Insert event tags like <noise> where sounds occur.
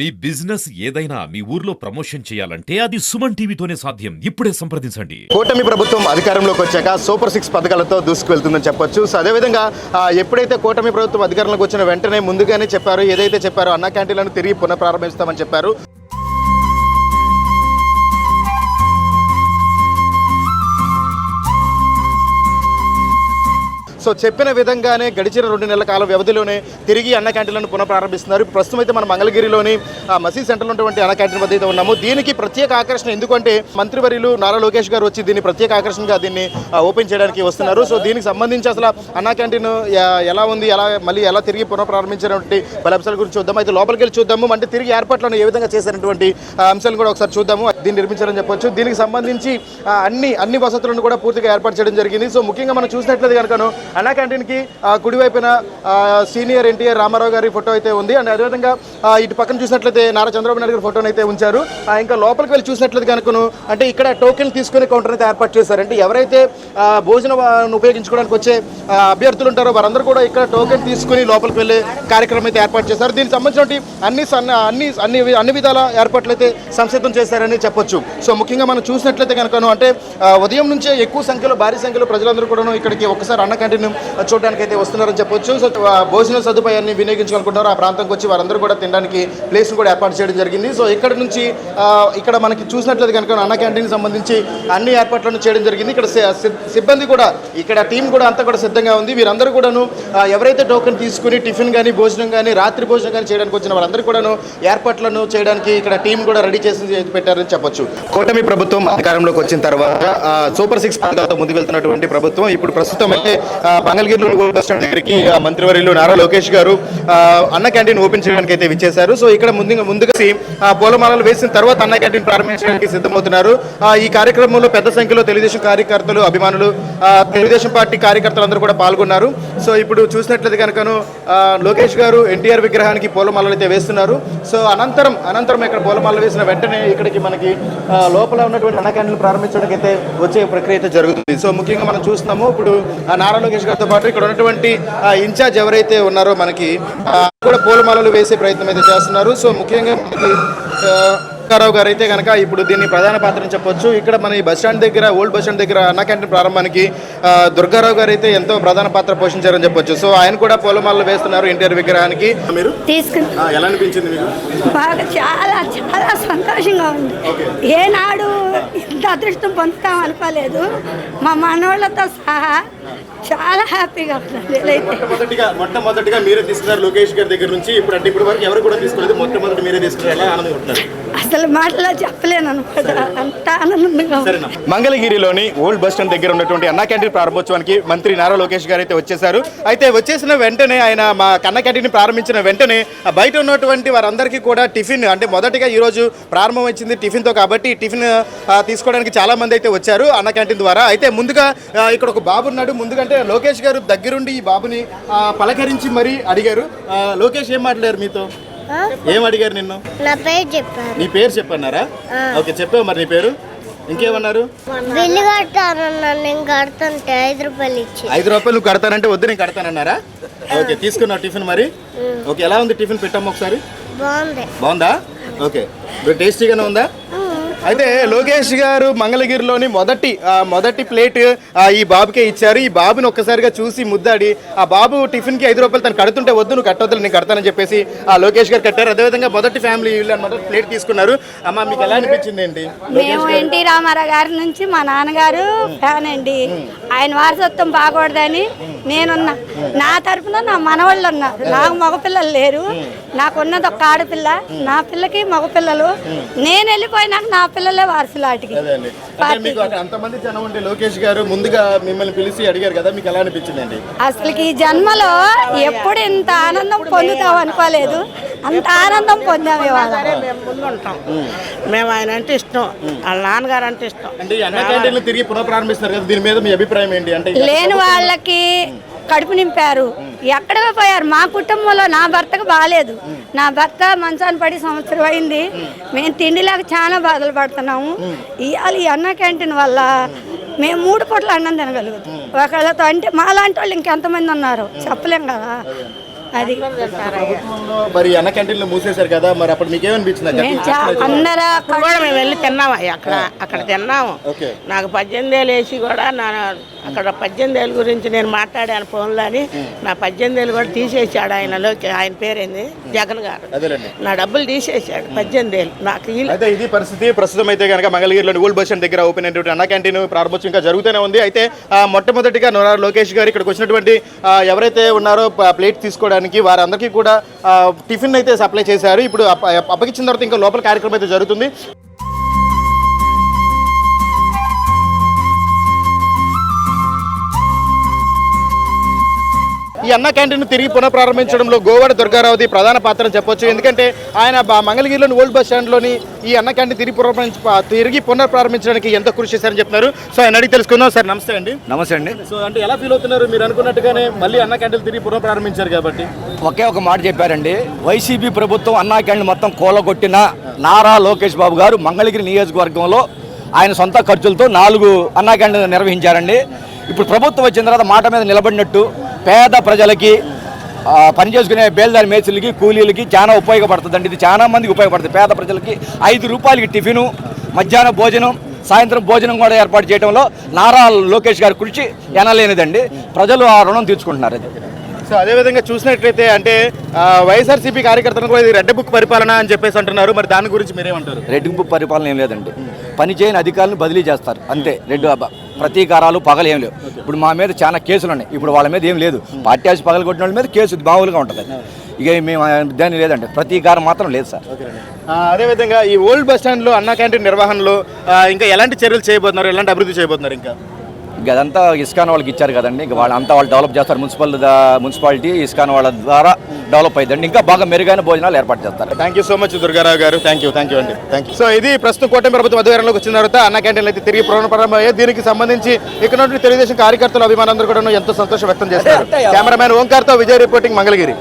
మీ business ఏదైనా మీ ఊర్లో promotion చేయాలంటే అది సుమన్ టీవీతోనే సాధ్యం. ఇప్పుడే సంప్రదించండి. కూటమి ప్రభుత్వం అధికారంలోకి వచ్చాక సూపర్ సిక్స్ పథకాలతో దూసుకువెళ్తుందని చెప్పొచ్చు. సో అదేవిధంగా ఎప్పుడైతే కూటమి ప్రభుత్వం అధికారంలోకి వచ్చిన వెంటనే ముందుగానే చెప్పారు ఏదైతే చెప్పారో అన్న క్యాంటీన్లను తిరిగి పునఃప్రారంభిస్తామని చెప్పారు. సో చెప్పిన విధంగానే గడిచిన రెండు నెలల కాల వ్యవధిలోనే తిరిగి అన్న క్యాంటీన్లను పునఃప్రారంభిస్తున్నారు. ప్రస్తుతం అయితే మన మంగళగిరిలోని మసీద్ సెంటర్లో ఉన్నటువంటి అన్న క్యాంటీన్ వద్ద అయితే ఉన్నాము. దీనికి ప్రత్యేక ఆకర్షణ ఎందుకంటే మంత్రివర్యులు నారా లోకేష్ గారు వచ్చి దీన్ని ప్రత్యేక ఆకర్షణగా దీన్ని ఓపెన్ చేయడానికి వస్తున్నారు. సో దీనికి సంబంధించి అసలు అన్న క్యాంటీన్ ఎలా ఉంది ఎలా మళ్ళీ ఎలా తిరిగి పునఃప్రారంభించినటువంటి పలు అంశాల గురించి చూద్దాం. అయితే లోపలికి వెళ్ళి చూద్దాము. అంటే తిరిగి ఏర్పాట్లను ఏ విధంగా చేసినటువంటి అంశాలను కూడా ఒకసారి చూద్దాము. దీన్ని నిర్మించాలని చెప్పొచ్చు. దీనికి సంబంధించి అన్ని అన్ని వసతులను కూడా పూర్తిగా ఏర్పాటు చేయడం జరిగింది. సో ముఖ్యంగా మనం చూసినట్లయితే కనుకను అన్నా క్యాంటీన్కి కుడివైపున సీనియర్ ఎన్టీఆర్ రామారావు గారి ఫోటో అయితే ఉంది. అండ్ అదేవిధంగా ఇటు పక్కన చూసినట్లయితే నారా చంద్రబాబు నాయుడు గారి ఫోటోని అయితే ఉంచారు. ఆ, ఇంకా లోపలికి వెళ్ళి చూసినట్లయితే కనుకను అంటే ఇక్కడ టోకెన్ తీసుకునే కౌంటర్ అయితే ఏర్పాటు చేశారు. అంటే ఎవరైతే భోజనం ఉపయోగించుకోవడానికి వచ్చే అభ్యర్థులు ఉంటారో వారందరూ కూడా ఇక్కడ టోకెన్ తీసుకుని లోపలికి వెళ్ళే కార్యక్రమం అయితే ఏర్పాటు చేశారు. దీనికి సంబంధించిన అన్ని సన్న అన్ని అన్ని అన్ని విధాల ఏర్పాట్లు అయితే సంసిద్ధం చేశారని చెప్పొచ్చు. సో ముఖ్యంగా మనం చూసినట్లయితే కనుకను అంటే ఉదయం నుంచే ఎక్కువ సంఖ్యలో భారీ సంఖ్యలో ప్రజలందరూ కూడా ఇక్కడికి ఒకసారి అన్న భోజనం చూడడానికి అయితే వస్తున్నారని చెప్పొచ్చు. సో భోజన సదుపాయాన్ని వినియోగించుకుంటున్నారు ఆ ప్రాంతంకి వచ్చి వారందరూ కూడా తినడానికి ప్లేస్ కూడా ఏర్పాటు చేయడం జరిగింది. సో ఇక్కడ నుంచి ఇక్కడ మనకి చూసినట్లయితే కనుక అన్న క్యాంటీన్ సంబంధించి అన్ని ఏర్పాట్లను చేయడం జరిగింది. ఇక్కడ సిబ్బంది కూడా ఇక్కడ టీం కూడా అంతా కూడా సిద్ధంగా ఉంది. వీరందరూ కూడాను ఎవరైతే టోకెన్ తీసుకుని టిఫిన్ కానీ భోజనం కానీ రాత్రి భోజనం కానీ చేయడానికి వచ్చిన వారందరూ కూడాను ఏర్పాట్లను చేయడానికి ఇక్కడ టీం కూడా రెడీ చేసి పెట్టారని చెప్పొచ్చు. కూటమి ప్రభుత్వం అధికారంలోకి వచ్చిన తర్వాత సూపర్ సిక్స్ పథకాలతో ముందుకు వెళ్తున్నటువంటి ప్రభుత్వం ఇప్పుడు ప్రస్తుతం అయితే ఆ, మంగళగిరిలో బస్ స్టాండ్ దగ్గరికి మంత్రివర్యులు నారా లోకేష్ గారు అన్న క్యాంటీన్ ఓపెన్ చేయడానికి అయితే విచ్చేశారు. సో ఇక్కడ ముందుగా ముందుగా పూలమాలలు వేసిన తర్వాత అన్న క్యాంటీన్ ప్రారంభించడానికి సిద్ధమవుతున్నారు. ఆ, ఈ కార్యక్రమంలో పెద్ద సంఖ్యలో తెలుగుదేశం కార్యకర్తలు అభిమానులు తెలుగుదేశం పార్టీ కార్యకర్తలు అందరూ కూడా పాల్గొన్నారు. సో ఇప్పుడు చూసినట్లయితే కనుకను లోకేష్ గారు ఎన్టీఆర్ విగ్రహానికి పూలమాలలు అయితే వేస్తున్నారు. సో అనంతరం అనంతరం ఇక్కడ పూలమాలలు వేసిన వెంటనే ఇక్కడికి మనకి లోపల ఉన్నటువంటి అన్న క్యాంటీన్లు ప్రారంభించడానికి అయితే వచ్చే ప్రక్రియ అయితే జరుగుతుంది. సో ముఖ్యంగా మనం చూస్తున్నాము ఇప్పుడు ఆ నారా లోకేష్ గారితో పాటు ఇక్కడ ఉన్నటువంటి ఆ, ఇన్ఛార్జ్ ఎవరైతే ఉన్నారో మనకి కూడా పూలమాలలు వేసే ప్రయత్నం అయితే చేస్తున్నారు. సో ముఖ్యంగా మనకి దుర్గారావు గారు అయితే కనుక ఇప్పుడు దీన్ని ప్రధాన పాత్రని చెప్పొచ్చు. ఇక్కడ మన ఈ బస్ స్టాండ్ దగ్గర ఓల్డ్ బస్ స్టాండ్ దగ్గర అన్న క్యాంటీన్ ప్రారంభానికి దుర్గారావు గారు అయితే ఎంతో ప్రధాన పాత్ర పోషించారని చెప్పొచ్చు. సో ఆయన కూడా పూలమాలలు వేస్తున్నారు ఎన్టీఆర్ విగ్రహానికి. మీరు? తీసుకుని ఆ, ఎలా అనిపించింది మీకు? బాగా చాలా చాలా సంతోషంగా ఉంది. ఏనాడు ఇంత అదృష్టం పొందుతాం అనుకోలేదు. మా మనవాళ్ళతో సహా చాలా హ్యాపీగా మొట్టమొదటిగా మొట్టమొదటిగా మీరే తీసుకున్నారు లోకేష్ గారి దగ్గర నుంచి. ఇప్పుడు అంటే ఇప్పుడు వరకు ఎవరు కూడా తీసుకోలేదు. మొట్టమొదటి మీరే తీసుకున్నారు. ఎలా ఆనందంగా అసలు మాటలో చెప్పలేను అనమాట అంత ఆనందంగా మంగళగిరిలోని ఓల్డ్ బస్ స్టాండ్ దగ్గర ఉన్నటువంటి అన్నా క్యాంటీన్ ప్రారంభోత్సవానికి మంత్రి నారా లోకేష్ గారు అయితే వచ్చేసారు అయితే వచ్చేసిన వెంటనే ఆయన మా కన్నా క్యాంటీన్ ప్రారంభించిన వెంటనే బయట ఉన్నటువంటి వారందరికీ కూడా టిఫిన్ అంటే మొదటిగా ఈ రోజు ప్రారంభం వచ్చింది టిఫిన్తో కాబట్టి టిఫిన్ తీసుకోవడానికి చాలా మంది అయితే వచ్చారు అన్న క్యాంటీన్ ద్వారా. అయితే ముందుగా ఇక్కడ ఒక బాబు ఉన్నాడు. ముందుగా అంటే లోకేష్ గారు దగ్గరుండి ఈ బాబుని పలకరించి మరీ అడిగారు. లోకేష్ ఏం మాట్లాడారు మీతో? ఏం అడిగారు నిన్ను? నా పేరు చెప్పారు. నీ పేరు చెప్పన్నారా? ఓకే చెప్పావు మరి నీ పేరు. ఇంకేమన్నారు? బిల్లు కట్టానన్నాను నేను కడుతుంటే ఐదు రూపాయలు ఇచ్చి. ఐదు రూపాయలు నువ్వు కడతానంటే వద్దు నేను కడతానన్నారా? ఓకే తీసుకున్నావు టిఫిన్ మరి. ఓకే ఎలా ఉంది టిఫిన్ పెట్టాము ఒకసారి? బాగుంది. బాగుందా? ఓకే టేస్టీగానే ఉందా? అయితే లోకేష్ గారు మంగళగిరిలోని మొదటి మొదటి ప్లేట్ ఈ బాబుకే ఇచ్చారు. ఈ బాబుని ఒక్కసారిగా చూసి ముద్దాడి ఆ బాబు టిఫిన్కి ఐదు రూపాయలు తను కడుతుంటే వద్దు నువ్వు కట్టొద్దు నేను కడతానని చెప్పేసి ఆ లోకేష్ గారు కట్టారు. అదేవిధంగా మొదటి ఫ్యామిలీ వీళ్ళు అనమాట ప్లేట్ తీసుకున్నారు. అమ్మ మీకు ఎలా అనిపించింది ఏంటి? మేము ఎన్టీ రామారావు గారి నుంచి మా నాన్నగారు ఫ్యాన్ అండి. ఆయన వారసత్వం బాగూడదని నేనున్నా. నా తరపున నా మనవాళ్ళు ఉన్నారు నాకు మగపిల్లలు లేరు. నాకున్నది ఒక ఆడపిల్ల. నా పిల్లకి మగపిల్లలు. నేను వెళ్ళిపోయినాక నా పిల్లలే వారసులు వాటికి అంతమంది జనం ఉంటే లోకేష్ గారు ముందుగా మిమ్మల్ని పిలిచి అడిగారు కదా మీకు ఎలా అనిపించింది అండి అసలుకి ఈ జన్మలో ఎప్పుడు ఇంత ఆనందం పొందుతాం అనుకోలేదు. అంత ఆనందం పొందాం ఇవాళ. మేము ముందుంటాం. మేము ఆయన అంటే ఇష్టం. వాళ్ళ నాన్నగారు అంటే ఇష్టం. అంటే ఈ అన్న క్యాంటీన్లు తిరిగి పునఃప్రారంభిస్తారు కదా దీని మీద మీ అభిప్రాయం ఏంటి? అంటే లేని వాళ్ళకి కడుపు నింపారు. ఎక్కడికి పోయారు. మా కుటుంబంలో నా భర్తకు బాగాలేదు నా భర్త మంచాన్ని పడి సంవత్సరం అయింది. మేము తిండిలాగా చాలా బాధలు పడుతున్నాము. ఇవాళ ఈ అన్న క్యాంటీన్ వల్ల మేము మూడు పూట్ల అన్నం తినగలుగుతాం. ఒకళ్ళతో అంటే మా లాంటి వాళ్ళు ఇంకెంతమంది ఉన్నారు? చెప్పలేం కదా. అది మరి అన్న క్యాంటీన్లు మూసేశారు కదా మరి అప్పుడు మీకు ఏమనిపించింది మేము చా- అందరూ అప్పుడు కూడా మేము వెళ్ళి తిన్నాము అక్కడ. అక్కడ తిన్నాము. ఓకే. నాకు పద్దెనిమిది ఏళ్ళు వేసి కూడా నా అక్కడ పద్దెనిమిది ఏళ్ళ గురించి నేను మాట్లాడాను ఫోన్లో అని నా పద్దెనిమిది ఏళ్ళు కూడా తీసేసాడు ఆయనలోకి ఆయన పేరేంది? జగన్ గారు. నా డబ్బులు తీసేసాడు పద్దెనిమిది ఏళ్ళు. నాకు అయితే ఇది పరిస్థితి. ప్రస్తుతం అయితే కనుక మంగళగిరిలోని ఓల్డ్ బస్ దగ్గర ఓపెన్ అయినటువంటి అన్న క్యాంటీన్ ప్రారంభోత్సవం ఇంకా జరుగుతూనే ఉంది. అయితే మొట్టమొదటిగా నోరా లోకేష్ గారు ఇక్కడికి వచ్చినటువంటి ఎవరైతే ఉన్నారో ప్లేట్ తీసుకోవడానికి వారందరికీ కూడా టిఫిన్ అయితే సప్లై చేశారు. ఇప్పుడు అప్ప- అప్పగించిన తర్వాత ఇంకా లోపల కార్యక్రమం అయితే జరుగుతుంది. ఈ అన్న క్యాంటీన్ తిరిగి పునఃప్రారంభించడంలో గోవాడ దుర్గారావుది ప్రధాన పాత్ర చెప్పొచ్చు. ఎందుకంటే ఆయన మంగళగిరిలోని ఓల్డ్ బస్ స్టాండ్లోని ఈ అన్న క్యాంటీన్ తిరిగి పునఃప్రారంభించ తిరిగి పునఃప్రారంభించడానికి ఎంత కృషి చేశారని చెప్తున్నారు. సో ఆయన అడిగి తెలుసుకుందాం. సార్ నమస్తే అండి. నమస్తే అండి. సో అంటే ఎలా ఫీల్ అవుతున్నారు? మీరు అనుకున్నట్టుగానే మళ్ళీ అన్న క్యాంటీన్ తిరిగి పునఃప్రారంభించారు కాబట్టి. ఒకే ఒక మాట చెప్పారండి. వైసీపీ ప్రభుత్వం అన్నా క్యాంటీన్ మొత్తం కూలగొట్టిన నారా లోకేష్ బాబు గారు మంగళగిరి నియోజకవర్గంలో ఆయన సొంత ఖర్చులతో నాలుగు అన్నా క్యాంటీన్ నిర్వహించారండి. ఇప్పుడు ప్రభుత్వం వచ్చిన తర్వాత మాట మీద నిలబడినట్టు పేద ప్రజలకి పనిచేసుకునే బేల్దారి మేస్త్రులకి కూలీలకి చాలా ఉపయోగపడుతుందండి. ఇది చాలా మందికి ఉపయోగపడుతుంది. పేద ప్రజలకి ఐదు రూపాయలకి టిఫిను మధ్యాహ్నం భోజనం సాయంత్రం భోజనం కూడా ఏర్పాటు చేయడంలో నారా లోకేష్ గారి కృషి ఎనలేనిదండి. ప్రజలు ఆ రుణం తీర్చుకుంటున్నారు అది. సో అదేవిధంగా చూసినట్లయితే అంటే వైఎస్ఆర్సీపీ కార్యకర్తలను కూడా ఇది రెడ్ బుక్ పరిపాలన అని చెప్పేసి అంటున్నారు. మరి దాని గురించి మీరేమంటారు? రెడ్ బుక్ పరిపాలన ఏం లేదండి. పని చేయని అధికారులను బదిలీ చేస్తారు. అంతే. రెడ్ అబ్బ- ప్రతీకారాలు పగలు ఏం లేవు. ఇప్పుడు మా మీద చాలా కేసులు ఉన్నాయి. ఇప్పుడు వాళ్ళ మీద ఏం లేదు. పార్టీ ఆఫీస్ పగలు కొట్టిన వాళ్ళ మీద కేసు మామూలుగా ఉంటుంది. ఇక మేము ఆ, దాని లేదండి. ప్రతీకారం మాత్రం లేదు సార్. అదేవిధంగా ఈ ఓల్డ్ బస్ స్టాండ్లో అన్నా క్యాంటీన్ నిర్వహణలో ఇంకా ఎలాంటి చర్యలు చేయబోతున్నారు? ఎలాంటి అభివృద్ధి చేయబోతున్నారు ఇక? అదంతా ఇస్కాన్ వాళ్ళకి ఇచ్చారు కదండి. ఇక వాళ్ళు అంతా వాళ్ళు డెవలప్ చేస్తారు. మున్సిపల్ మున్సిపాలిటీ ఇస్కాన్ వాళ్ళ ద్వారా డెవలప్ అయ్యిందండి ఇంకా బాగా మెరుగైన భోజనాలు ఏర్పాటు చేస్తారు. Thank you so much Durgarao గారు. థ్యాంక్ యూ థ్యాంక్ యూ అండి. థ్యాంక్ యూ సో ఇది ప్రస్తుతం కూటమి ప్రభుత్వం అధికారంలోకి వచ్చిన తర్వాత అన్న క్యాంటీన్లు అయితే తిరిగి పునఃప్రారంభమయ్యాయి దీనికి సంబంధించి ఇక్కడ నుండి తెలుగుదేశం కార్యకర్తలు అభిమానులందరూ కూడా ఎంతో సంతోషం వ్యక్తం చేస్తారు కెమెరామ్యాన్ <laughs> ఓంకార్తో విజయ్ రిపోర్టింగ్ మంగళగిరి.